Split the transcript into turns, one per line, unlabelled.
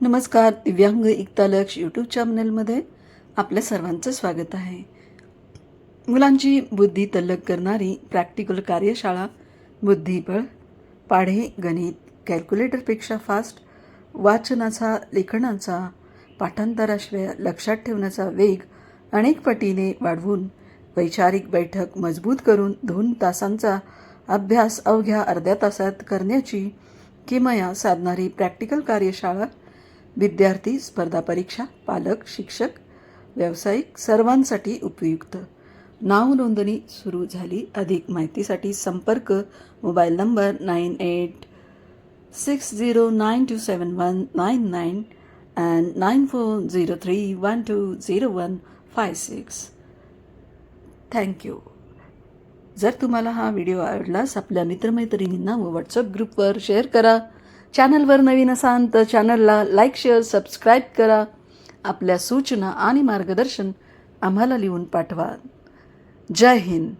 नमस्कार दिव्यांग एकता लक्ष यूट्यूब चॅनलमध्ये आपल्या सर्वांचं स्वागत आहे. मुलांची बुद्धी तल्लक करणारी प्रॅक्टिकल कार्यशाळा बुद्धिबळ पाढे गणित कॅल्क्युलेटरपेक्षा फास्ट वाचनाचा लेखनाचा पाठांतराशिवाय लक्षात ठेवण्याचा वेग अनेक पटीने वाढवून वैचारिक बैठक मजबूत करून दोन तासांचा अभ्यास अवघ्या अर्ध्या तासात करण्याची किमया साधणारी प्रॅक्टिकल कार्यशाळा विद्यार्थी स्पर्धा परीक्षा पालक शिक्षक व्यावसायिक सर्वांसाठी उपयुक्त. नाव नोंदणी सुरू झाली. अधिक माहितीसाठी संपर्क mobile number nine eight six zero nine two seven one nine nine and nine four zero three one two zero one five six. Thank you जर तुम्हाला हा व्हिडिओ आवडलास आपल्या मित्रमैत्रिणींना व व्हॉट्सअप ग्रुपवर शेअर करा. चॅनलवर नवीन असाल तर चॅनलला लाईक शेअर सबस्क्राईब करा. आपल्या सूचना आणि मार्गदर्शन आम्हाला लिहून पाठवा. जय हिंद.